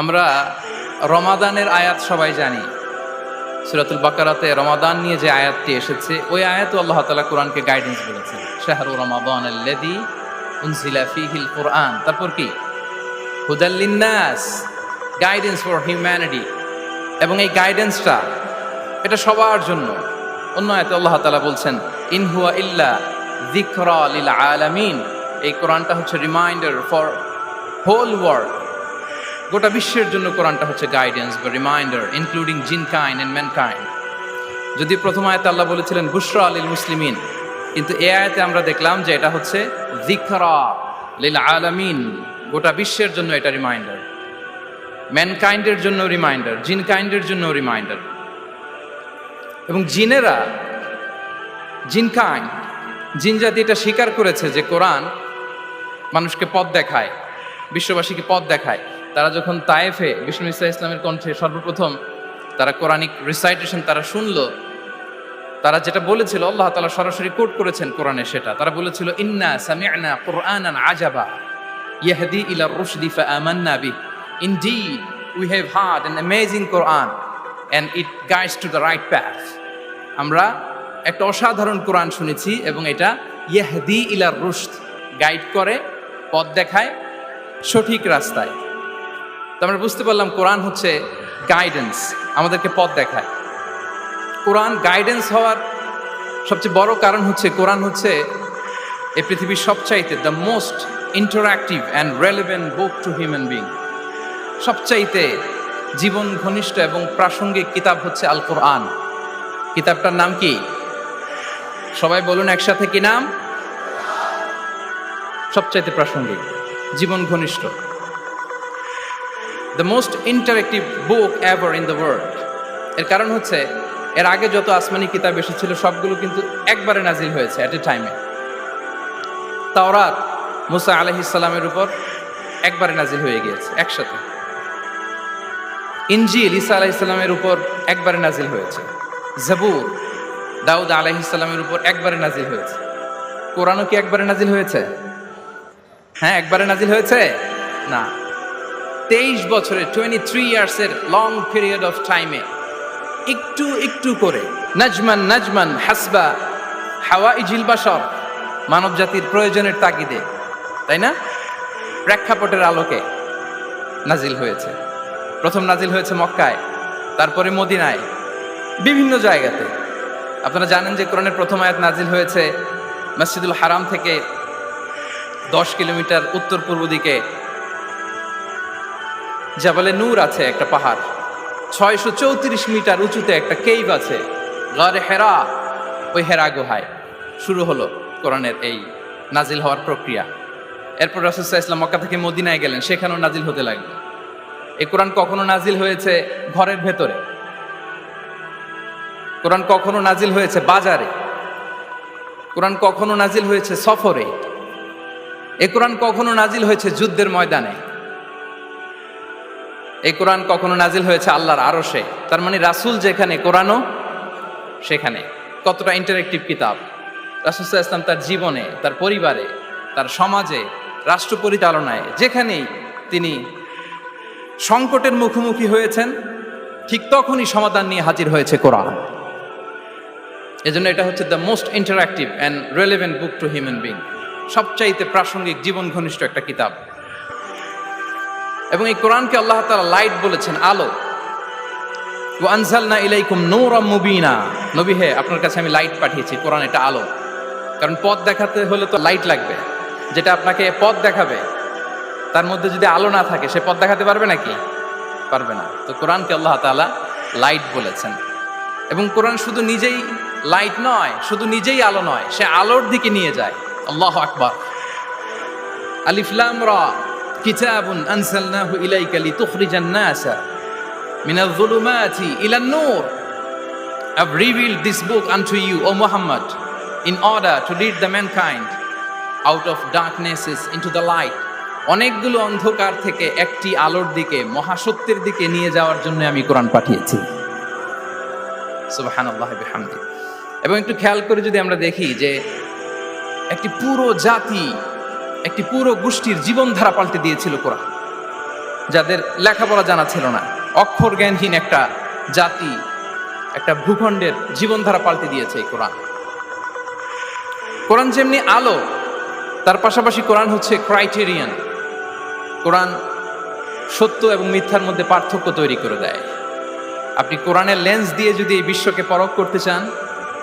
আমরা রমাদানের আয়াত সবাই জানি। সুরাতুল বাকারাতে রমাদান নিয়ে যে আয়াতটি এসেছে, ওই আয়াত আল্লাহ তালা কোরআনকে গাইডেন্স বলেছেন শাহরু রমাদান আল্লাদি উনসিলা ফিহিল কোরআন। তারপর কি? হুদাল্লিন্নাস গাইডেন্স ফর হিউম্যানিটি এবং এই গাইডেন্সটা এটা সবার জন্য। অন্য আয়াতে আল্লাহ তালা বলছেন ইনহুয়া ইল্লা লিল আলামিন। এই কোরআনটা হচ্ছে রিমাইন্ডার ফর হোল ওয়ার্ল্ড গোটা বিশ্বের জন্য কোরআনটা হচ্ছে গাইডেন্স বা রিমাইন্ডার ইনক্লুডিং জিন কাইন অ্যান্ড ম্যান কাইন যদি প্রথম আয়তে আল্লাহ বলেছিলেন, বুশরা আলিল মুসলিমিন, কিন্তু এ আয়তে আমরা দেখলাম যে এটা হচ্ছে যিকরা লিল আলামিন। গোটা বিশ্বের জন্য এটা রিমাইন্ডার ম্যানকাইন্ডের জন্য রিমাইন্ডার জিন কাইন্ডের জন্য রিমাইন্ডার এবং জিনেরা জিন কাইন্ড জিন জাতি এটা স্বীকার করেছে যে কোরআন মানুষকে পথ দেখায়, বিশ্ববাসীকে পথ দেখায়। তারা যখন তায়েফে বিষ্ণু ইসা ইসলামের কণ্ঠে সর্বপ্রথম তারা কোরআনিক রিসাইটেশন তারা শুনলো, তারা যেটা বলেছিল, আল্লাহ তালা সরাসরি কোট করেছেন কোরআনে সেটা। তারা বলেছিল, ইন্না সামি'না কোরআনান আজাবা, ইয়াহদি ইলা রুশদি ফাআমান্না B indeed we have heard an amazing Quran and it guides to the right path আমরা একটা অসাধারণ কোরআন শুনেছি এবং এটা ইয়াহদি ইলা রুশদ গাইড করে, পথ দেখায়, সঠিক রাস্তায়। তো আমরা বুঝতে পারলাম কোরআন হচ্ছে গাইডেন্স আমাদেরকে পথ দেখায়। কোরআন গাইডেন্স হওয়ার সবচেয়ে বড় কারণ হচ্ছে, কোরআন হচ্ছে এই পৃথিবীর সবচাইতে the most interactive and relevant book to human being সবচাইতে জীবন ঘনিষ্ঠ এবং প্রাসঙ্গিক কিতাব হচ্ছে আল কোরআন কিতাবটার নাম কি? সবাই বলুন একসাথে কি নাম? সবচাইতে প্রাসঙ্গিক, জীবন ঘনিষ্ঠ। The most interactive book ever in the world এর কারণ হচ্ছে, এর আগে যত আসমানি কিতাব এসেছিল, সবগুলো কিন্তু একবারে নাজিল হয়েছে অ্যাট এ টাইমে তাওরাত মুসা আলহিসাল্লামের উপর একবারে নাজিল হয়ে গিয়েছে, একসাথে। ইনজিল ইসা আলাহিসাল্লামের উপর একবারে নাজিল হয়েছে। জাবুর দাউদ আলাহিসাল্লামের উপর একবারে নাজিল হয়েছে। কোরআনও কি একবারে নাজিল হয়েছে? হ্যাঁ একবারে নাজিল হয়েছে? না। তেইশ বছরে টোয়েন্টি থ্রি ইয়ার্সের লং পিরিয়ড অফ টাইমে একটু একটু করে, নাজমান নাজমান, হাসবা হাওয়া ইজিল বাসর মানব জাতির প্রয়োজনের তাগিদে, তাই না? প্রেক্ষাপটের আলোকে নাজিল হয়েছে। প্রথম নাজিল হয়েছে মক্কায়, তারপরে মদিনায়, বিভিন্ন জায়গাতে। আপনারা জানেন যে কোরআনের প্রথম আয়াত নাজিল হয়েছে মসজিদুল হারাম থেকে দশ কিলোমিটার উত্তর পূর্ব দিকে জাবালে নূর আছে একটা পাহাড়। ছয়শো চৌত্রিশ মিটার উঁচুতে একটা কেইভ আছে গড়ে হেরা, ওই হেরা গুহায়। শুরু হলো কোরআনের এই নাজিল হওয়ার প্রক্রিয়া। এরপর রাসুসাহ ইসলাম মক্কা থেকে মদিনায় গেলেন, সেখানেও নাজিল হতে লাগল। এই কোরআন কখনো নাজিল হয়েছে ঘরের ভেতরে? কোরআন কখনো নাজিল হয়েছে বাজারে? কোরআন কখনো নাজিল হয়েছে সফরে? এ কোরআন কখনো নাজিল হয়েছে যুদ্ধের ময়দানে? এই কোরআন কখনো নাজিল হয়েছে আল্লাহর আরশে। তার মানে রাসুল যেখানে, কোরআনও সেখানে। কতটা ইন্টারেক্টিভ কিতাব। রাসুসাহ ইসলাম তার জীবনে, তার পরিবারে, তার সমাজে, রাষ্ট্র পরিচালনায়, যেখানেই তিনি সংকটের মুখোমুখি হয়েছেন, ঠিক তখনই সমাধান নিয়ে হাজির হয়েছে কোরআন। এজন্য এটা হচ্ছে the most interactive and relevant book to human being সবচাইতে প্রাসঙ্গিক, জীবন ঘনিষ্ঠ একটা কিতাব। এবং এই কোরআনকে আল্লাহ তালা লাইট বলেছেন, আলো। আনসালনা ইলাইকুম নূরা মুবিনা। নবী হে, আপনার কাছে আমি লাইট পাঠিয়েছি, কোরআন এটা আলো। কারণ পথ দেখাতে হলে তো লাইট লাগবে, যেটা আপনাকে পথ দেখাবে। তার মধ্যে যদি আলো না থাকে, সে পথ দেখাতে পারবে নাকি? পারবে না। তো কোরআনকে আল্লাহ তাআলা লাইট বলেছেন। এবং কোরআন শুধু নিজেই লাইট নয়, শুধু নিজেই আলো নয়, সে আলোর দিকে নিয়ে যায়। আল্লাহ আকবার। আলিফলাম রা। কিতাবুন আনসালনাহু ইলাইকা লিতুখরিজান নাসা মিনাল যুলুমাতি ইলান নূর। I've revealed this book unto you, O Muhammad, in order to lead the mankind out of darknesses into the light. অনেকগুলো অন্ধকার থেকে একটি আলোর দিকে মহাসত্যের দিকে নিয়ে যাওয়ার জন্য আমি কোরআন পাঠিয়েছি। এবং একটু খেয়াল করে যদি আমরা দেখি যে একটি পুরো জাতি একটি পুরো গোষ্ঠীর জীবনধারা পাল্টে দিয়েছিল কোরআন, যাদের লেখাপড়া জানা ছিল না। অক্ষর জ্ঞানহীন একটা জাতি, একটা ভূখণ্ডের জীবনধারা পাল্টে দিয়েছে এই কোরআন। কোরআন যেমনি আলো, তার পাশাপাশি কোরআন হচ্ছে ক্রাইটেরিয়ান কোরআন সত্য এবং মিথ্যার মধ্যে পার্থক্য তৈরি করে দেয়। আপনি কোরআনের লেন্স দিয়ে যদি এই বিশ্বকে পরখ করতে চান,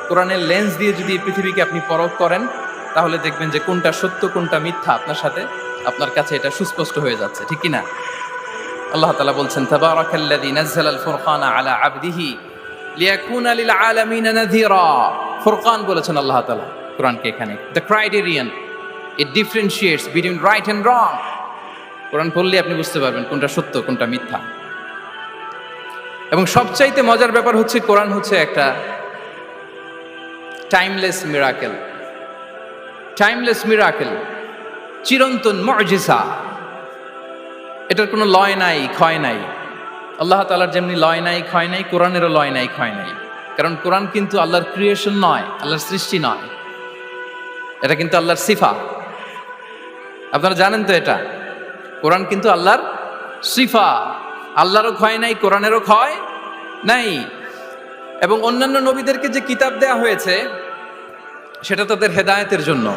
কোরআনের লেন্স দিয়ে যদি এই পৃথিবীকে আপনি পরখ করেন তাহলে দেখবেন যে কোনটা সত্য, কোনটা মিথ্যা আপনার সাথে, আপনার কাছে এটা সুস্পষ্ট হয়ে যাচ্ছে, ঠিক কি না আল্লাহ তালা বলছেন, তাবারাকাল্লাযী নাযালাল ফুরকানা আলা আবদিহি লিয়াকুনা লিল আলামিন নাযীরা। ফুরকান বলেছেন আল্লাহ তাআলা কোরআনকে এখানে। The criterion it differentiates between right and wrong কোরআন পড়লে আপনি বুঝতে পারবেন কোনটা সত্য, কোনটা মিথ্যা। এবং সবচাইতে মজার ব্যাপার হচ্ছে, কোরআন হচ্ছে একটা টাইমলেস মিরাকেল টাইমলেস মিরাকেল চিরন্তন মজিসা এটার কোনো লয় নাই, ক্ষয় নাই। আল্লাহ তালার যেমনি লয় নাই, ক্ষয় নাই, কোরআনেরও লয় নাই, ক্ষয় নাই। কারণ কোরআন কিন্তু আল্লাহর ক্রিয়েশন নয়, আল্লাহর সৃষ্টি নয়। এটা কিন্তু আল্লাহর সিফা। আপনারা জানেন তো এটা? কোরআন কিন্তু আল্লাহর সিফা। আল্লাহরও ক্ষয় নাই, কোরআনেরও ক্ষয় নাই। এবং অন্যান্য নবীদেরকে যে কিতাব দেয়া হয়েছে সেটা তাদের হেদায়তের জন্য।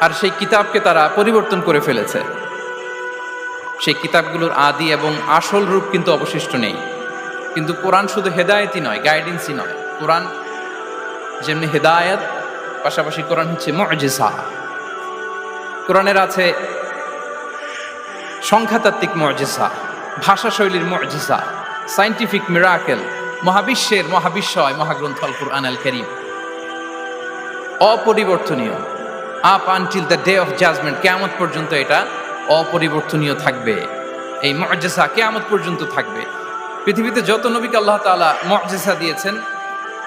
আর সেই কিতাবকে তারা পরিবর্তন করে ফেলেছে। সেই কিতাবগুলোর আদি এবং আসল রূপ কিন্তু অবশিষ্ট নেই। কিন্তু কোরআন শুধু হেদায়েতই নয় গাইডেন্সই নয়। কোরআন যেমনি হেদায়েত, পাশাপাশি কোরআন হচ্ছে মজেসা কোরআনের আছে সংখ্যাতাত্ত্বিক মর্যাসা ভাষা শৈলীর মর্যাসা সাইন্টিফিক মিরাকেল মহাবিশ্বের মহাবিশ্বয় মহাগ্রন্থ আল কুরআন আল করিম অপরিবর্তনীয়। Up until the day of judgment কেয়ামত পর্যন্ত এটা অপরিবর্তনীয় থাকবে। এই মর্যাসা কেয়ামত পর্যন্ত থাকবে। পৃথিবীতে যত নবীকে আল্লাহ তাআলা মর্যাসা দিয়েছেন,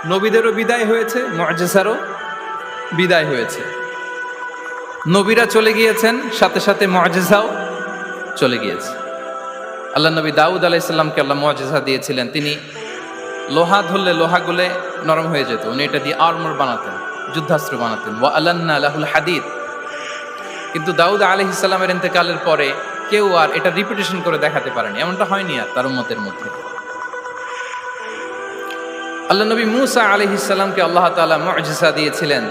নবীদেরও বিদায় হয়েছে মর্যাসারও বিদায় হয়েছে। নবীরা চলে গিয়েছেন, সাথে সাথে মর্যাসাও চলে গিয়েছে। আল্লাহ নবী দাউদ আলাইসাল্লামকে আল্লাহ মর্যাসা দিয়েছিলেন। তিনি লোহা ধরলে লোহা গুলে নরম হয়ে যেত। উনি এটা দিয়ে আর্মর বানাতেন। যুদ্ধাস্ত্র বানাতেন। ওয়া আল্লান্না আলাহুল হাদিদ। কিন্তু দাউদ আলহ ইসলামের ইন্তেকালের পরে কেউ আর এটা রিপিটেশন করে দেখাতে পারেনি। এমনটা হয়নি আর তার উম্মতের মধ্যে। আল্লাহ নবী মুসা আলহ ইসলামকে আল্লাহ তালা মর্যাসা দিয়েছিলেন।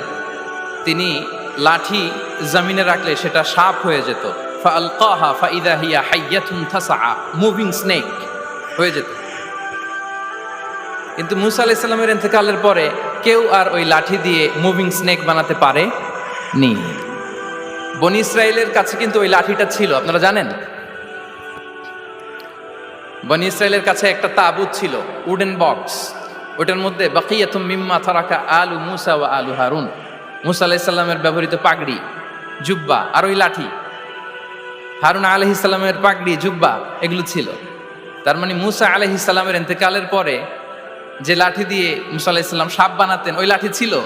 তিনি লাঠি জমিনে রাখলে সেটা সাপ হয়ে যেত। ফালকাহা ফাইদা হিয়া হাইয়াতুন থাসা মুভিং স্নেক হয়ে যেত। কিন্তু মুসা আলাইহিস সালামের ইন্তেকালের পরে কেউ আর ওই লাঠি দিয়ে মুভিং স্নেক বানাতে পারে নি বনি ইসরায়েলের কাছে কিন্তু ওই লাঠিটা ছিল, আপনারা জানেন? বনি ইসরায়েলের কাছে একটা তাবুত ছিল, উডেন বক্স। ওটার মধ্যে বাকিয়াতুম মিম্মা থারাকা আলু মুসা ওয়া আলু হারুন। মুসা আলাইসাল্লামের ব্যবহৃত পাগড়ি, জুব্বা আর ওই লাঠি। হারুন আলহ ইসলামের পাগড়ি, জুব্বা, এগুলো ছিল। তার মানে মুসা আলহ ইসলামের এতেকালের পরে যে লাঠি দিয়ে মুসা আলাহিসাল্লাম সাপ বানাতেন, ওই লাঠি ছিল।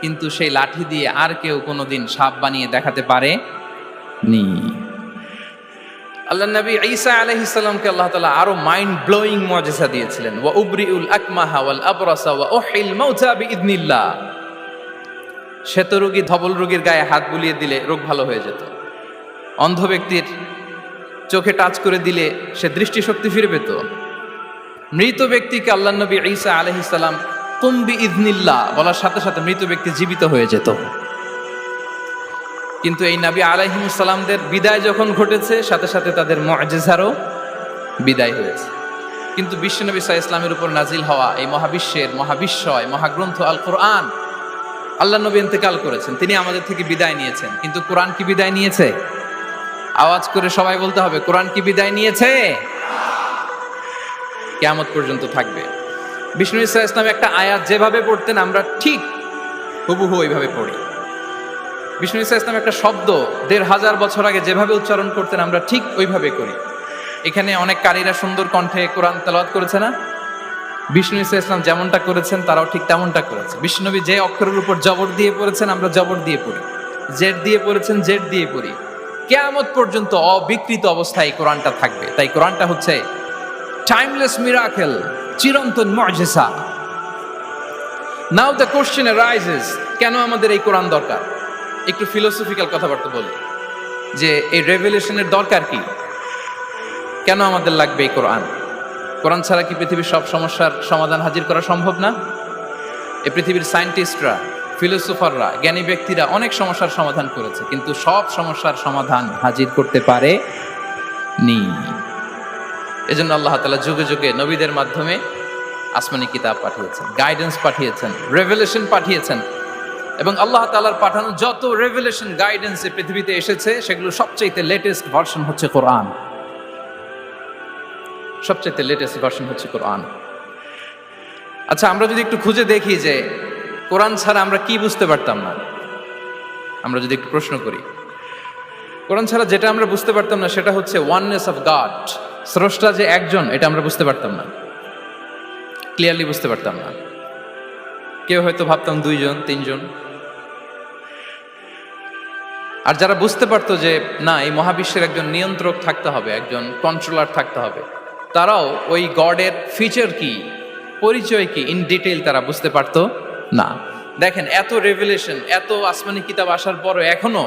কিন্তু সেই লাঠি দিয়ে আর কেউ কোনোদিন সাপ বানিয়ে দেখাতে পারে নি আল্লাহ নবী ঈসা আলাইহিস সালামকে আল্লাহ তাআলা আরও মাইন্ড ব্লোয়িং মুজিজা দিয়েছিলেন। ওয়া উবরিউল আকমাহা ওয়াল আবরাসা ওয়া উহিল মাউতা বিইذنিল্লাহ শ্বেত রোগী ধবল রোগীর গায়ে হাত বুলিয়ে দিলে রোগ ভালো হয়ে যেত। অন্ধ ব্যক্তির চোখে টাচ করে দিলে সে দৃষ্টিশক্তি ফিরে পেত। মৃত ব্যক্তিকে আল্লাহ নবী ঈসা আলাইহিস সালাম কুম্বি ইذنিল্লাহ বলার সাথে সাথে মৃত ব্যক্তি জীবিত হয়ে যেত। কিন্তু এই নবী আলাইহিমুসালামদের বিদায় যখন ঘটেছে, সাথে সাথে তাদের মজেজারও বিদায় হয়েছে। কিন্তু বিশ্বনবী সাহা ইসলামের উপর নাজিল হওয়া এই মহাবিশ্বের মহাবিশ্বয়, মহাগ্রন্থ আল কোরআন আল্লাহ নবী ইন্তেকাল করেছেন। তিনি আমাদের থেকে বিদায় নিয়েছেন। কিন্তু কোরআন কি বিদায় নিয়েছে? আওয়াজ করে সবাই বলতে হবে, কোরআন কি বিদায় নিয়েছে? কেয়ামত পর্যন্ত থাকবে। বিষ্ণু ইসা ইসলাম একটা আয়াত যেভাবে পড়তেন, আমরা ঠিক হুবহু ওইভাবে পড়ি। বিষ্ণু ইসা ইসলাম একটা শব্দ দেড় হাজার বছর আগে যেভাবে উচ্চারণ করতেন, আমরা ঠিক ওইভাবে করি। এখানে অনেক কারীরা সুন্দর কণ্ঠে কোরআন তেলাওয়াত করেছে না? বিষ্ণু ইসা ইসলাম যেমনটা করেছেন, তারাও ঠিক তেমনটা করেছে। বিষ্ণুনবী যে অক্ষরের উপর জবর দিয়ে পড়েছেন, আমরা জবর দিয়ে পড়ি। জেড দিয়ে পড়েছেন জেড দিয়ে পড়ি। কেয়ামত পর্যন্ত অবিকৃত অবস্থায় কোরআনটা থাকবে। তাই কোরআনটা হচ্ছে টাইমলেস মিরাকেল চিরন্তন মর্জেসা নাও দ্য কোশ্চেন রাইজেস কেন আমাদের এই কোরআন দরকার? একটু ফিলোসফিক্যাল কথাবার্তা বলি। যে এই রেভলিউশনের দরকার কি? কেন আমাদের লাগবে এই কোরআন? কোরআন ছাড়া কি পৃথিবীর সব সমস্যার সমাধান হাজির করা সম্ভব না? এই পৃথিবীর সায়েন্টিস্টরা ফিলোসোফাররা জ্ঞানী ব্যক্তিরা অনেক সমস্যার সমাধান করেছে, কিন্তু সব সমস্যার সমাধান হাজির করতে পারে নি এজন্য আল্লাহ তালা যুগে যুগে নবীদের মাধ্যমে আসমানি কিতাব পাঠিয়েছেন গাইডেন্স পাঠিয়েছেন রেভেলেশন পাঠিয়েছেন। এবং আল্লাহ তালার পাঠানো যত রেভেলেশন গাইডেন্স পৃথিবীতে এসেছে, সেগুলো সবচাইতে লেটেস্ট ভার্সন হচ্ছে কোরআন। সবচাইতে লেটেস্ট ভার্সন হচ্ছে কোরআন। আচ্ছা আমরা যদি একটু খুঁজে দেখি যে কোরআন ছাড়া আমরা কি বুঝতে পারতাম না, আমরা যদি একটু প্রশ্ন করি। কোরআন ছাড়া যেটা আমরা বুঝতে পারতাম না, সেটা হচ্ছে ওয়াননেস অফ গড স্রষ্টা যে একজন, এটা আমরা বুঝতে পারতাম না। ক্লিয়ারলি বুঝতে পারতাম না। কেউ হয়তো ভাবতাম দুইজন, তিনজন। আর যারা বুঝতে পারতো যে, না, এই মহাবিশ্বের একজন নিয়ন্ত্রক থাকতে হবে, একজন কন্ট্রোলার থাকতে হবে, তারাও ওই গডের ফিচার কি, পরিচয় কি ইন ডিটেল তারা বুঝতে পারতো না। দেখেন, এত রেভেলেশন এত আসমানি কিতাব আসার পরও এখনও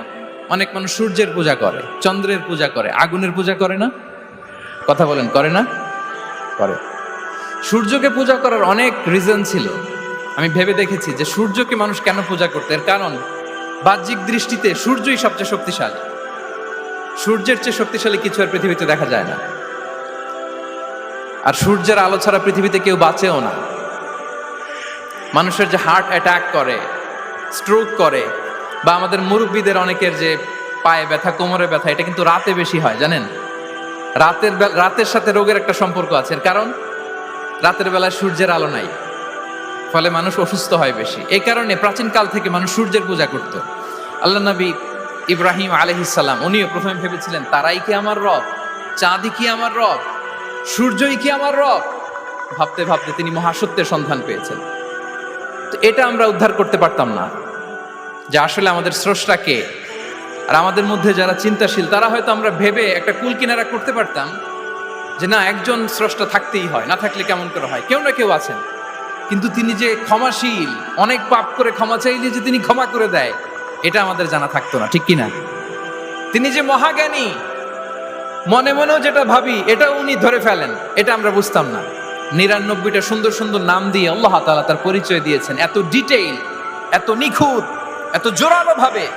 অনেক মানুষ সূর্যের পূজা করে, চন্দ্রের পূজা করে, আগুনের পূজা করে না? কথা বলেন করে না? করে। সূর্যকে পূজা করার অনেক রিজন ছিল। আমি ভেবে দেখেছি যে সূর্যকে মানুষ কেন পূজা করতে? এর কারণ বাহ্যিক দৃষ্টিতে সূর্যই সবচেয়ে শক্তিশালী। সূর্যের চেয়ে শক্তিশালী কিছু আর পৃথিবীতে দেখা যায় না। আর সূর্যের আলো ছাড়া পৃথিবীতে কেউ বাঁচেও না। মানুষের যে হার্ট অ্যাটাক করে স্ট্রোক করে বা আমাদের মুরব্বীদের অনেকের যে পায়ে ব্যথা কোমরে ব্যথা এটা কিন্তু রাতে বেশি হয় জানেন? রাতের রাতের সাথে রোগের একটা সম্পর্ক আছে। এর কারণ, রাতের বেলায় সূর্যের আলো নাই। ফলে মানুষ অসুস্থ হয় বেশি। এই কারণে প্রাচীন কাল থেকে মানুষ সূর্যের পূজা করত। আল্লাহ নবী ইব্রাহিম আলহিসাল্লাম উনিও প্রথমে ভেবেছিলেন, তারাই কি আমার রব? চাঁদি কি আমার রব? সূর্যই কি আমার রব? ভাবতে ভাবতে তিনি মহাসত্যের সন্ধান পেয়েছেন। তো এটা আমরা উদ্ধার করতে পারতাম না। যে আসলে আমাদের স্রষ্টাকে আর আমাদের মধ্যে যারা চিন্তাশীল, তারা হয়তো আমরা ভেবে একটা কুল কিনারা করতে পারতাম যে না, একজন স্রষ্টা থাকতেই হয়, না থাকলে কেমন করে হয়? কেউ না কেউ আছেন। কিন্তু তিনি যে ক্ষমাশীল, অনেক পাপ করে ক্ষমা চাইলে যে তিনি ক্ষমা করে দেয়, এটা আমাদের জানা থাকতো না, ঠিক কিনা? তিনি যে মহাজ্ঞানী, মনে মনেও যেটা ভাবি এটা উনি ধরে ফেলেন, এটা আমরা বুঝতাম না। নিরানব্বইটা সুন্দর সুন্দর নাম দিয়ে আল্লাহ তাআলা তার পরিচয় দিয়েছেন। এত ডিটেইল, এত নিখুঁত, এত জোরালো ভাবে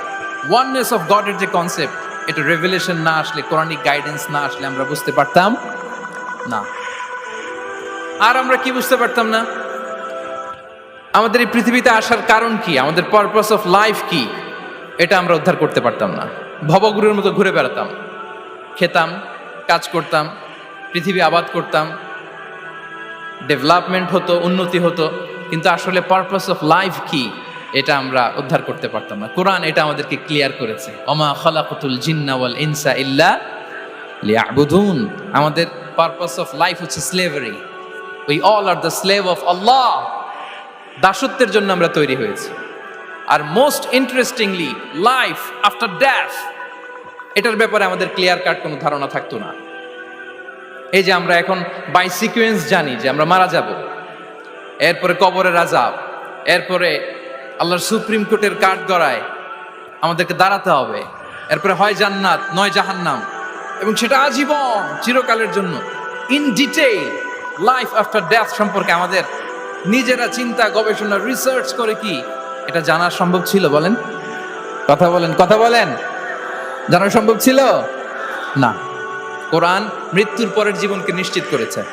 ওয়াননেস অফ গডের যে কনসেপ্ট এটা রেভেলেশন না আসলে কোরআনিক গাইডেন্স না আসলে আমরা বুঝতে পারতাম না। আর আমরা কি বুঝতে পারতাম না? আমাদের এই পৃথিবীতে আসার কারণ কি? আমাদের পারপাস অফ লাইফ কি? এটা আমরা উদ্ধার করতে পারতাম না। ভবগুরুর মতো ঘুরে বেড়াতাম। খেতাম, কাজ করতাম, পৃথিবী আবাদ করতাম। ডেভেলপমেন্ট হতো, উন্নতি হতো। কিন্তু আসলে পারপাস অফ লাইফ কি? এটা আমরা উদ্ধার করতে পারতাম না। কোরআন এটা আমাদেরকে ক্লিয়ার করেছে। অমা খালাকুল জিন্না ওয়াল ইনসা ইল্লা লিয়াবুদুন। আমাদের পারপাস অফ লাইফ হচ্ছে slavery we all are the slave of Allah দাসত্বের জন্য আমরা তৈরি হয়েছি। আর most interestingly life after death এটার ব্যাপারে আমাদের ক্লিয়ার কাট কোনো ধারণা থাকতো না। এই যে আমরা এখন বাই সিকুয়েন্স জানি যে আমরা মারা যাব। এরপরে কবরের আজাব এরপরে আল্লাহর সুপ্রিম কোর্টের কাঠ গড়ায় আমাদেরকে দাঁড়াতে হবে। এরপরে হয় জান্নাত, নয় জাহান্নাম। এবং সেটা আজীবন, চিরকালের জন্য। In detail life after death সম্পর্কে আমাদের নিজেরা চিন্তা, গবেষণা রিসার্চ করে কি? এটা জানা সম্ভব ছিল বলেন? কথা বলেন কথা বলেন। জানা সম্ভব ছিল? না। কোরআন মৃত্যুর পরের জীবনকে নিশ্চিত করেছে।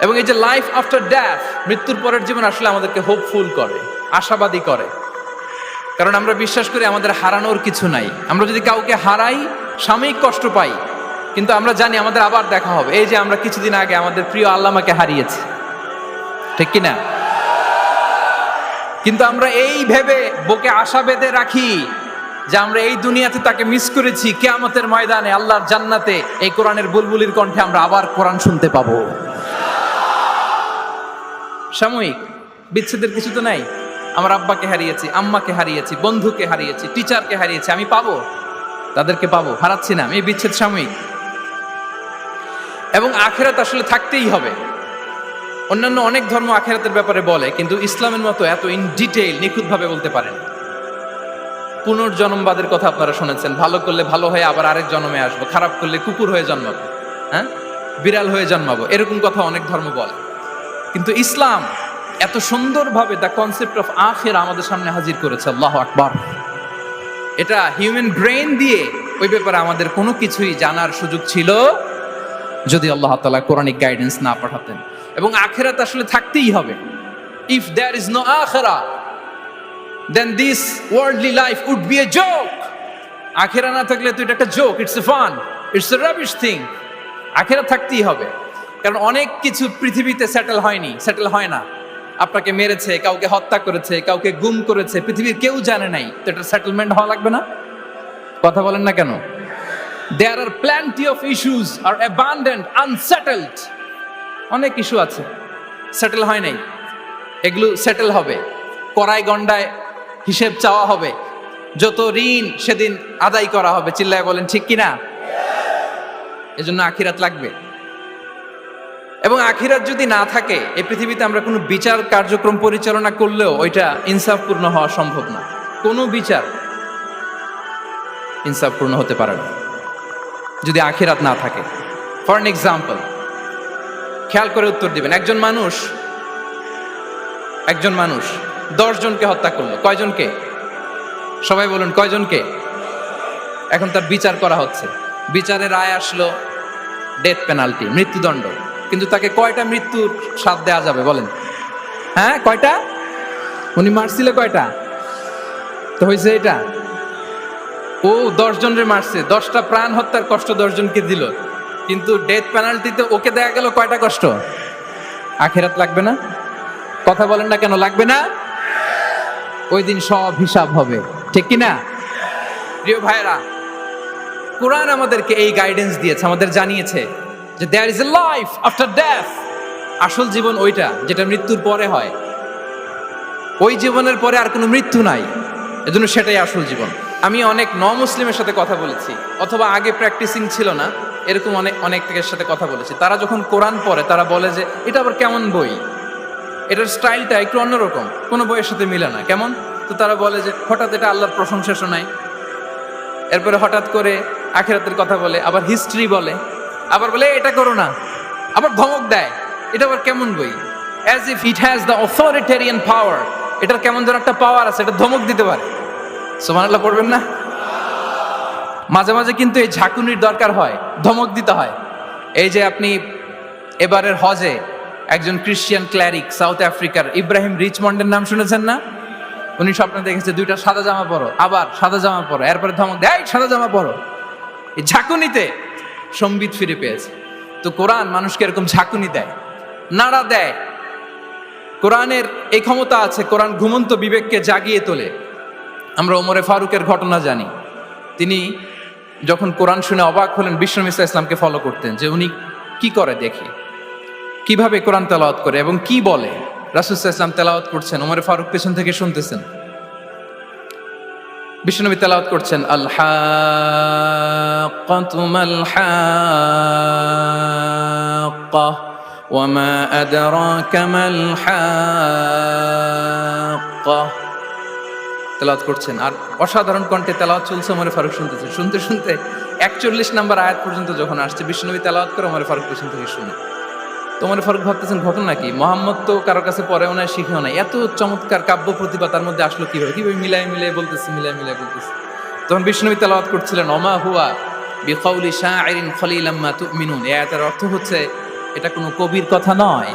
এবং এই যে লাইফ আফটার ড্যাথ মৃত্যুর পরের জীবন আসলে আমাদেরকে হোপফুল করে। আশাবাদী করে। কারণ আমরা বিশ্বাস করি আমাদের হারানোর কিছু নাই। আমরা যদি কাউকে হারাই, সাময়িক কষ্ট পাই, কিন্তু আমরা জানি আমাদের আবার দেখা হবে। এই যে আমরা কিছুদিন আগে আমাদের প্রিয় আল্লামাকে হারিয়েছি। ঠিক কিনা? কিন্তু আমরা এই ভেবে বুকে আশা বেঁধে রাখি যে আমরা এই দুনিয়াতে তাকে মিস করেছি। কেয়ামতের ময়দানে আল্লাহর জান্নাতে এই কোরআনের বুলবুলির কণ্ঠে আমরা আবার কোরআন শুনতে পাবো। সাময়িক, বিচ্ছেদের কিছু তো নাই? আমার আব্বাকে হারিয়েছি, আম্মাকে হারিয়েছি, বন্ধুকে হারিয়েছি, টিচারকে হারিয়েছি, আমি পাবো? তাদেরকে পাবো, হারাচ্ছি না, আমি বিচ্ছেদ সাময়িক। এবং আখেরাত আসলে থাকতেই হবে। অন্যান্য অনেক ধর্ম আখেরাতের ব্যাপারে বলে, কিন্তু ইসলামের মতো এত ইন ডিটেইল নিখুঁতভাবে বলতে পারেন পুনর্জন্মবাদের কথা আপনারা শুনেছেন, ভালো করলে ভালো হয়ে আবার আরেক জন্মে আসব, খারাপ করলে কুকুর হয়ে জন্মাবো হ্যাঁ? বিড়াল হয়ে জন্মাবো, এরকম কথা অনেক ধর্ম বলে। কিন্তু ইসলাম এত সুন্দরভাবে দ্য কনসেপ্ট অফ আখের আমাদের সামনে হাজির করেছে, আল্লাহ আকবার। এটা হিউম্যান ব্রেন দিয়ে ওই ব্যাপারে আমাদের কোনো কিছুই জানার সুযোগ ছিল যদি আল্লাহ তালা কোরআনিক গাইডেন্স না পাঠাতেন। এবং আখেরাত আসলে থাকতেই হবে। ইফ দেয়ার ইজ নো আখেরা then this worldly life would be a joke আখেরা না থাকলে তো এটা একটা joke it's a fun it's a rubbish thing আখেরা থাকতেই হবে। কারণ অনেক কিছু পৃথিবীতে সেটেল হয়নি সেটেল হয় না। আপনাকে মেরেছে, কাউকে হত্যা করেছে, কাউকে গুম করেছে, পৃথিবীর কেউ জানে নাই, তো এটা সেটেলমেন্ট হওয়া লাগবে না? কথা বলেন না কেন? There are plenty of issues are abundant unsettled অনেক ইস্যু আছে। সেটেল হয় নাই। এগুলো সেটেল হবে। কড়াই গন্ডায় হিসেব চাওয়া হবে। যত ঋণ সেদিন আদায় করা হবে। চিল্লায় বলেন, ঠিক কিনা? এজন্য আখিরাত লাগবে। এবং আখিরাত যদি না থাকে, এই পৃথিবীতে আমরা কোনো বিচার কার্যক্রম পরিচালনা করলেও ওইটা ইনসাফপূর্ণ হওয়া সম্ভব না। কোনো বিচার ইনসাফপূর্ণ হতে পারে না, যদি আখিরাত না থাকে। ফর এন এক্সাম্পল খেয়াল করে উত্তর দিবেন, একজন মানুষ একজন মানুষ জনকে হত্যা করল। কয়জনকে? সবাই বলুন, কয়জনকে? এখন তার বিচার করা হচ্ছে। বিচারের রায় আসলো ডেথ পেনাল্টি মৃত্যুদণ্ড। কিন্তু তাকে কয়টা মৃত্যুর স্বাদ দেওয়া যাবে, বলেন? হ্যাঁ কয়টা? উনি মারছিল কয়টা? তো হয়েছে এটা। ও দশ জনরে মারছে, দশটা প্রাণ হত্যার কষ্ট দশজনকে দিল। কিন্তু ডেথ পেনাল্টিতে ওকে দেয়া গেল কয়টা কষ্ট? আখেরাত লাগবে না? কথা বলেন না কেন, লাগবে না? ওই দিন সব হিসাব হবে, ঠিক কি না? প্রিয় ভাইরা কোরআন আমাদেরকে এই গাইডেন্স দিয়েছে, আমাদের জানিয়েছে। যে there is a life after death আসল জীবন ওইটা, যেটা মৃত্যুর পরে হয়। ওই জীবনের পরে আর কোনো মৃত্যু নাই। এজন্য সেটাই আসল জীবন। আমি অনেক ন মুসলিমের সাথে কথা বলেছি, অথবা আগে প্র্যাকটিসিং ছিল না, এরকম অনেক অনেকের সাথে কথা বলেছি। তারা যখন কোরআন পড়ে, তারা বলে যে, এটা আবার কেমন বই? এটার স্টাইলটা একটু অন্যরকম, কোনো বইয়ের সাথে মিলে না। কেমন? তো তারা বলে যে, হঠাৎ এটা আল্লাহর প্রশংসা শোনায়। এরপরে হঠাৎ করে আখেরাতের কথা বলে, আবার হিস্ট্রি বলে। আবার বলে এটা করো না। আবার ধমক দেয়। এটা আবার কেমন বই? As if it has the authoritarian power এটার কেমন যেন একটা পাওয়ার আছে, এটা ধমক দিতে পারে। সোমানাল্লাহ পড়বেন না? মাঝে মাঝে কিন্তু এই ঝাঁকুনির দরকার হয়, ধমক দিতে হয়। এই যে আপনি এবারের হজে একজন ক্রিশ্চিয়ান ক্ল্যারিক সাউথ আফ্রিকার ইব্রাহিম রিচমন্ডের নাম শুনেছেন না? উনি স্বপ্নে দেখেছে, দুইটা সাদা জামা পরো। আবার সাদা জামা পরো, এরপরে ধমক দেয় সাদা জামা পরো। এই ঝাঁকুনিতে সম্বিত ফিরে পেয়েছে। তো কোরআন মানুষকে এরকম ঝাঁকুনি দেয়, নাড়া দেয়। কোরআনের এই ক্ষমতা আছে, কোরআন ঘুমন্ত বিবেককে জাগিয়ে তোলে। আমরা ওমরে ফারুকের ঘটনা জানি। তিনি যখন কোরআন শুনে অবাক হলেন বিশ্বনবী ইসলামকে ফলো করতেন যে উনি কি করে দেখি, কীভাবে কোরআন তেলাওয়াত করে এবং কি বলে। রাসুল ইসলাম তেলাওয়াত করছেন, ওমরে ফারুক পেছন থেকে শুনতেছেন। বিষ্ণুনবী তেলাওয়াত করছেন আল্লাহ হাক্কা ওয়ামা আদরাকামাল হাক্কা তেলাওয়াত করছেন। আর অসাধারণ কণ্ঠে তেলাওয়াত চলছে ওমর ফারুক শুনতেছে। শুনতে শুনতে একচল্লিশ নাম্বার আয়াত পর্যন্ত যখন আসছে বিষ্ণুবী তেলাওয়াত করে ওমর ফারুক পেছন থেকে শুনে। তোমার ফারুক ভাবতেছেন ঘটনা কি? মোহাম্মদ তো কারোর কাছে পড়েও নাই, শিখেও নাই। এত চমৎকার কাব্য প্রতিভা তার মধ্যে আসলো কীভাবে? কীভাবে মিলাই মিলাই বলতেছে, মিলাই মিলাই বলতেছে। তখন বিষ্ণুবী তেলাওয়াত করছিলেন অমা হুয়া বিকৌলি শাহরিন খলিলাম্মা তুমিনুন। এই আয়াতের অর্থ হচ্ছে, এটা কোনো কবির কথা নয়।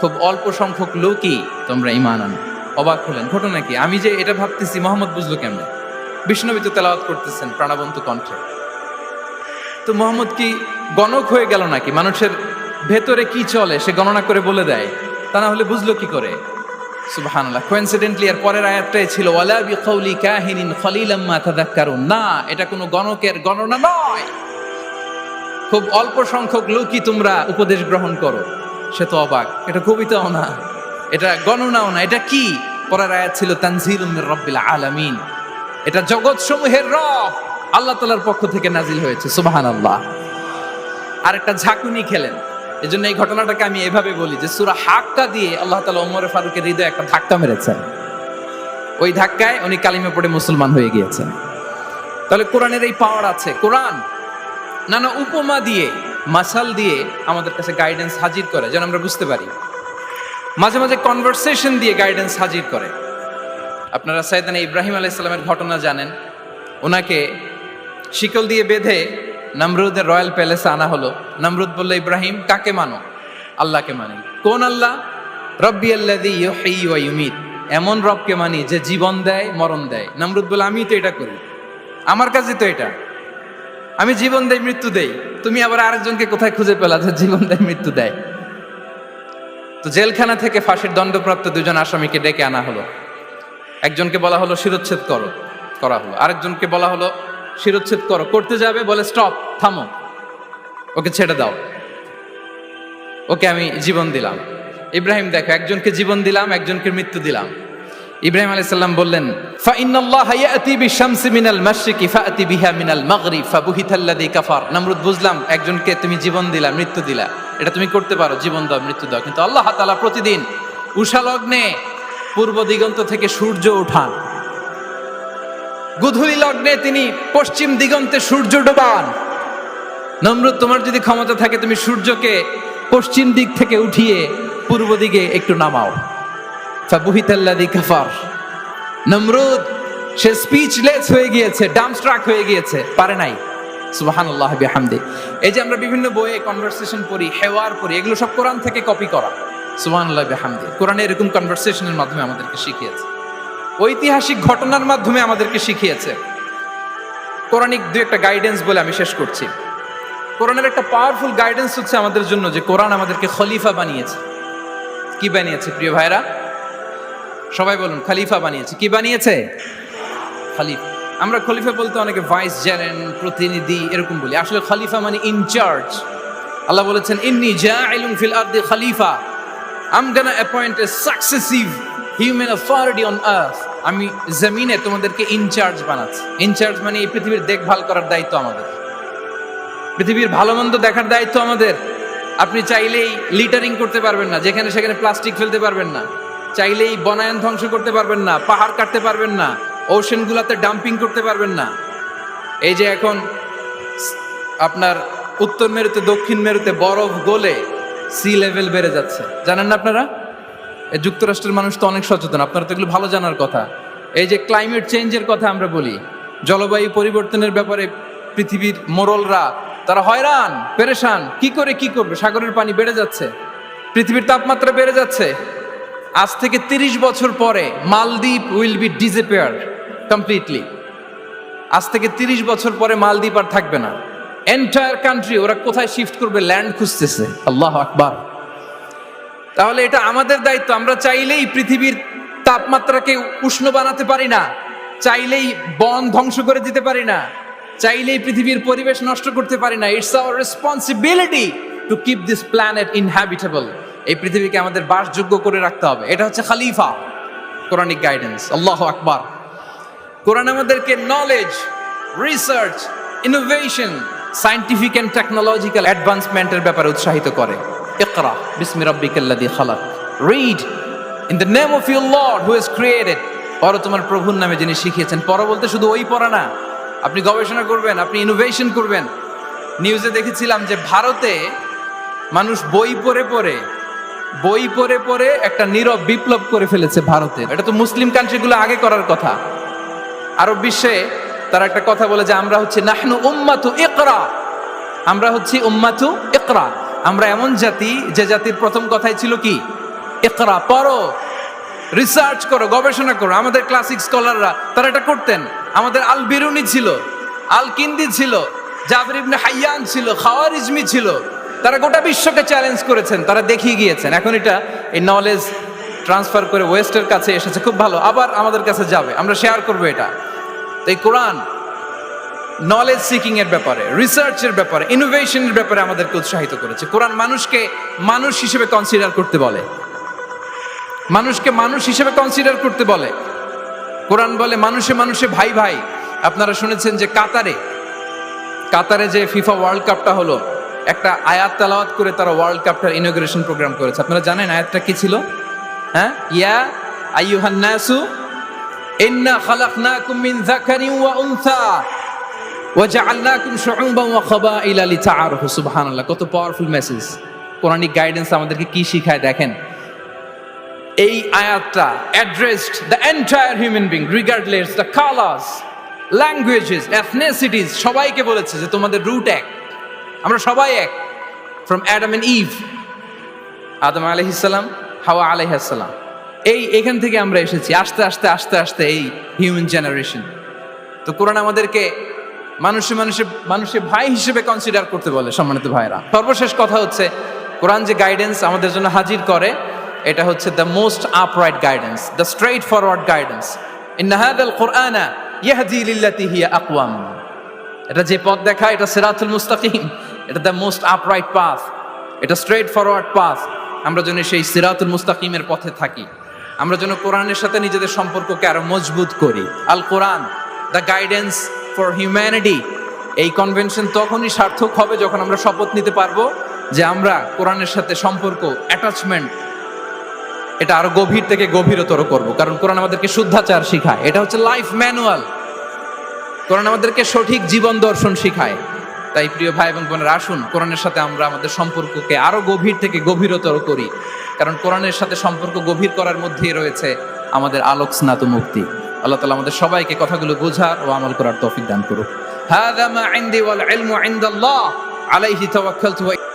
খুব অল্প সংখ্যক লোকই তোমরা ইমান আনো। অবাক হলেন, ঘটনা কি? আমি যে এটা ভাবতেছি, মোহাম্মদ বুঝলো কেমনে? বিষ্ণুবী তো তেলাওয়াত করতেছেন প্রাণবন্ত কণ্ঠে। তো মোহাম্মদ কি গণক হয়ে গেল নাকি? মানুষের ভেতরে কি চলে সে গণনা করে বলে দেয়। তা না হলে বুঝলো কি করে? সুবহানাল্লাহ কোইন্সিডেন্টলি এর পরের আয়াতটাই ছিল, ওয়ালা বিকাউলি কাহিনিন খলিলাম্মা তাদাক্কারুন। না, এটা কোনো গণকের গণনা নয়। খুব অল্প সংখ্যক লোকই তোমরা উপদেশ গ্রহণ করো। সে তো অবাক, এটা কবিতাও না, এটা গণনাও না, এটা কি? পরের আয়াত ছিল, তানজিলুম মির রাব্বিল আলামিন। এটা জগৎ সমূহের রব, আল্লাহ তাআলার পক্ষ থেকে নাজিল হয়েছে, সুবহানাল্লাহ। আর একটা ঝাঁকুনি খেলেন এই জন্য এই ঘটনাটাকে আমি এভাবে বলি যে সুরা হাক্কা দিয়ে আল্লাহ তালা ওমর ফারুকের হৃদয়ে একটা ধাক্কা মেরেছেন। ওই ধাক্কায় উনি কালিমে পড়ে মুসলমান হয়ে গিয়েছেন। তাহলে কোরআনের এই পাওয়ার আছে। কোরআন নানা উপমা দিয়ে, মাসাল দিয়ে আমাদের কাছে গাইডেন্স হাজির করে। যেন আমরা বুঝতে পারি। মাঝে মাঝে কনভারসেশন দিয়ে গাইডেন্স হাজির করে। আপনারা সাইদানা ইব্রাহিম আলাইসাল্লামের ঘটনা জানেন। ওনাকে শিকল দিয়ে বেঁধে নমরুদের রয়্যাল প্যালেসে আনা হলো। নমরুদ বলল, ইব্রাহিম, কাকে মানো? আল্লাহকে মানি কোন আল্লাহ? রব্বি আল্লাদি ইউমিত। এমন রবকে মানি যে জীবন দেয়, মরণ দেয়। নমরুদ বলে আমি তো এটা করি। আমার কাছে তো এটা। আমি জীবন দেই, মৃত্যু দেই। তুমি আবার আরেকজনকে কোথায় খুঁজে পেলা যে জীবন দেয়, মৃত্যু দেয়? তো জেলখানা থেকে ফাঁসির দণ্ডপ্রাপ্ত দুজন আসামিকে ডেকে আনা হলো। একজনকে বলা হলো, শিরোচ্ছেদ করো। করা হলো। আরেকজনকে বলা হলো শিরোচ্ছেদ করো। করতে যাবে, বলে স্টপ থামো। ওকে ছেড়ে দাও। ওকে আমি জীবন দিলাম। ইব্রাহিম দেখো, একজনকে জীবন দিলাম, একজনকে মৃত্যু দিলাম। ইব্রাহিম আলাইহিস সালাম বললেন ফাইনাল্লাহ ইয়াতি বিশামসি মিনাল মাশরিকি বিহা মিনাল মাগরিব কাফার। নমরুদ বুঝলাম, একজনকে তুমি জীবন দিলা, মৃত্যু দিলা। এটা তুমি করতে পারো, জীবন দাও, মৃত্যু দাও। কিন্তু আল্লাহ তাআলা প্রতিদিন উষা লগ্নে পূর্ব দিগন্ত থেকে সূর্য উঠান। গুধুলি লগ্নে তিনি পশ্চিম দিগন্তে সূর্য ডোবান। নমরুদ, তোমার যদি ক্ষমতা থাকে, তুমি সূর্যকে পশ্চিম দিক থেকে উঠিয়ে পূর্ব দিকে একটু নামাও। ফাবুহিতাল্লাদি কাফার। নমরুদ, সে স্পিচলেস হয়ে গিয়েছে ডামস্ট্রাক হয়ে গিয়েছে, পারে নাই। সুবহানাল্লাহ, বিহামদি। এই যে আমরা বিভিন্ন বইয়ে কনভারসেশন পড়ি, হেওয়ার পড়ি, এগুলো সব কোরআন থেকে কপি করা। সুবহানাল্লাহ, বিহামদি। কোরআনে এরকম কনভারসেশনের মাধ্যমে আমাদেরকে শিখিয়েছে। ঐতিহাসিক ঘটনার মাধ্যমে আমাদেরকে শিখিয়েছে। কোরআনিক দু একটা গাইডেন্স বলে আমি শেষ করছি। কোরআনের একটা পাওয়ারফুল গাইডেন্স হচ্ছে আমাদের জন্য যে কোরআন আমাদেরকে খলিফা বানিয়েছে। কি বানিয়েছে প্রিয় ভাইরা সবাই বলুন, খলিফা বানিয়েছে। কি বানিয়েছে? খলিফা। আমরা খলিফা বলতে অনেকে ভাইস জেনেন প্রতিনিধি এরকম বলি। আসলে খলিফা মানে ইনচার্জ আল্লাহ বলেছেন, ইন্নি জাইলুম ফিল আরদি খলিফা। Am gonna appoint a successive human authority on earth আমি জমিনে তোমাদেরকে ইনচার্জ বানাচ্ছি। ইনচার্জ মানে এই পৃথিবীর দেখভাল করার দায়িত্ব আমাদের। পৃথিবীর ভালো মন্দ দেখার দায়িত্ব আমাদের। আপনি চাইলেই লিটারিং করতে পারবেন না, যেখানে সেখানে প্লাস্টিক ফেলতে পারবেন না। চাইলেই বনায়ন ধ্বংস করতে পারবেন না, পাহাড় কাটতে পারবেন না ওশনগুলোতে ডাম্পিং করতে পারবেন না। এই যে এখন আপনার উত্তর মেরুতে, দক্ষিণ মেরুতে বরফ গলে সি লেভেল বেড়ে যাচ্ছে। জানেন না আপনারা? যুক্তরাষ্ট্রের মানুষ তো অনেক সচেতন, আপনারা তো এগুলো ভালো জানার কথা। এই যে ক্লাইমেট চেঞ্জের কথা আমরা বলি, জলবায়ু পরিবর্তনের ব্যাপারে পৃথিবীর মোরলরা তারা হয়রান, পেরেশান, কি করে কি করবে? সাগরের পানি বেড়ে যাচ্ছে, পৃথিবীর তাপমাত্রা বেড়ে যাচ্ছে। আজ থেকে তিরিশ বছর পরে Maldives will be disappear completely আজ থেকে তিরিশ বছর পরে মালদ্বীপ আর থাকবে না। এন্টায়ার কান্ট্রি ওরা কোথায় শিফট করবে? ল্যান্ড খুঁজতেছে। আল্লাহ আকবার। তাহলে এটা আমাদের দায়িত্ব। আমরা চাইলেই পৃথিবীর তাপমাত্রাকে উষ্ণ বানাতে পারি না, চাইলেই বন ধ্বংস করে দিতে পারি না, চাইলেই পৃথিবীর পরিবেশ নষ্ট করতে পারি না। It's our responsibility to keep this planet inhabitable এই পৃথিবীকে আমাদের বাসযোগ্য করে রাখতে হবে। এটা হচ্ছে খালিফা, কোরআনিক গাইডেন্স আল্লাহ আকবার। কোরআন আমাদেরকে knowledge research innovation scientific and technological অ্যাডভান্সমেন্টের ব্যাপারে উৎসাহিত করে। ইকরা বিসমি রাব্বিকাল্লাযী খালাক read in the name of your lord who is created পড়ো তোমার প্রভুর নামে যিনি শিখিয়েছেন পড়ো বলতে শুধু ওই পড়া না। আপনি গবেষণা করবেন, আপনি ইনোভেশন করবেন। নিউজে দেখেছিলাম যে ভারতে মানুষ বই পড়ে পড়ে, বই পড়ে পড়ে একটা নীরব বিপ্লব করে ফেলেছে ভারতে। এটা তো মুসলিম কান্ট্রিগুলো আগে করার কথা। আরব বিশ্বে তারা একটা কথা বলে যে আমরা হচ্ছে নাহনু উম্মাতু ইকরা। আমরা হচ্ছি উম্মাতু ইকরা। আমরা এমন জাতি, যে জাতির প্রথম কথাই ছিল কি? ইকরা, পড়ো রিসার্চ করো, গবেষণা করো। আমাদের ক্লাসিক স্কলাররা তারা এটা করতেন। আমাদের আল বিরুনি ছিল আল কিন্দি ছিল জাবির ইবনে হাইয়ান ছিল, খাওয়ারিজমি ছিল। তারা গোটা বিশ্বকে চ্যালেঞ্জ করেছেন, তারা দেখিয়ে গিয়েছেন। এখন এটা এই নলেজ ট্রান্সফার করে ওয়েস্টের কাছে এসেছে, খুব ভালো। আবার আমাদের কাছে যাবে, আমরা শেয়ার করব এটা। তো এই কোরআন নলেজ সিকিং এর ব্যাপারে রিসার্চের ব্যাপারে ইনোভেশনের ব্যাপারে আমাদেরকে উৎসাহিত করেছে। কোরআন মানুষকে মানুষ হিসেবে কনসিডার করতে বলে। মানুষকে মানুষ হিসেবে কনসিডার করতে বলে। কোরআন বলে, মানুষে মানুষে, ভাই ভাই। আপনারা শুনেছেন যে কাতারে কাতারে যে ফিফা ওয়ার্ল্ড কাপটা হলো, একটা আয়াত তালাওয়াত করে তারা ওয়ার্ল্ড কাপটার ইনোগ্রেশন প্রোগ্রাম করেছে। আপনারা জানেন আয়াতটা কি ছিল? হ্যাঁ? ইয়া আইয়ুহান নাসু, ইন্না খালাকনাকুম মিন যাকারিন ওয়া উনসা। ওয়াজআলনাকুম শুউবান ওয়া খাবাইলা লিতাআরাফু, সুবহানাল্লাহ। কত পাওয়ারফুল মেসেজ কোরআনিক গাইডেন্স আমাদেরকে কি শিখায় দেখেন? এই আয়াতটা addressed the entire human being regardless the colours languages ethnicities সবাইকে বলেছে যে তোমাদের রুট এক। আমরা সবাই এক। ফ্রম অ্যাডাম এন্ড ইভ আদম আলহিসাল্লাম হাওয়া আলহিসাল্লাম এই, এখান থেকে আমরা এসেছি। আস্তে আস্তে আস্তে আস্তে এই হিউম্যান জেনারেশন তো কোরআন আমাদেরকে মানুষে মানুষে মানুষের ভাই হিসেবে কনসিডার করতে বলে সম্মানিত ভাইরা সর্বশেষ কথা হচ্ছে, কোরআন যে গাইডেন্স আমাদের জন্য হাজির করে, এটা হচ্ছে the most upright guidance the straightforward guidance in হাদাল কোরআনা ইয়াহদি লিল্লাতি হিয়া আকওয়াম। এটা যে পথ দেখা এটা সিরাতুল মুস্তাকিম, এটা দ্য মোস্ট আপরাইট পাথ এটা স্ট্রেট ফরওয়ার্ড পাথ আমরা যেন সেই সিরাতুল মুস্তাকিমের পথে থাকি। আমরা যেন কোরআনের সাথে নিজেদের সম্পর্ককে আরও মজবুত করি। আল কোরআন দ্য গাইডেন্স ফর হিউম্যানিটি এই কনভেনশন তখনই সার্থক হবে যখন আমরা শপথ নিতে পারব যে আমরা কোরআনের সাথে সম্পর্ক অ্যাটাচমেন্ট এটা আরও গভীর থেকে গভীরতর করব। কারণ কোরআন আমাদেরকে শুদ্ধাচার শিখায়। এটা হচ্ছে লাইফ ম্যানুয়াল কোরআন আমাদেরকে সঠিক জীবন দর্শন শিখায়। তাই প্রিয় ভাই এবং বোনের, আসুন, কোরআনের সাথে আমরা আমাদের সম্পর্ককে আরও গভীর থেকে গভীরতর করি। কারণ কোরআনের সাথে সম্পর্ক গভীর করার মধ্যেই রয়েছে আমাদের আলোক স্নাত মুক্তি আল্লাহ তালা আমাদের সবাইকে কথাগুলো বোঝার ও আমল করার তৌফিক দান করুক। মা ইনদি আইন ইলমু ইনদাল্লাহ। আলাইহি তাওয়াক্কালতু ওয়া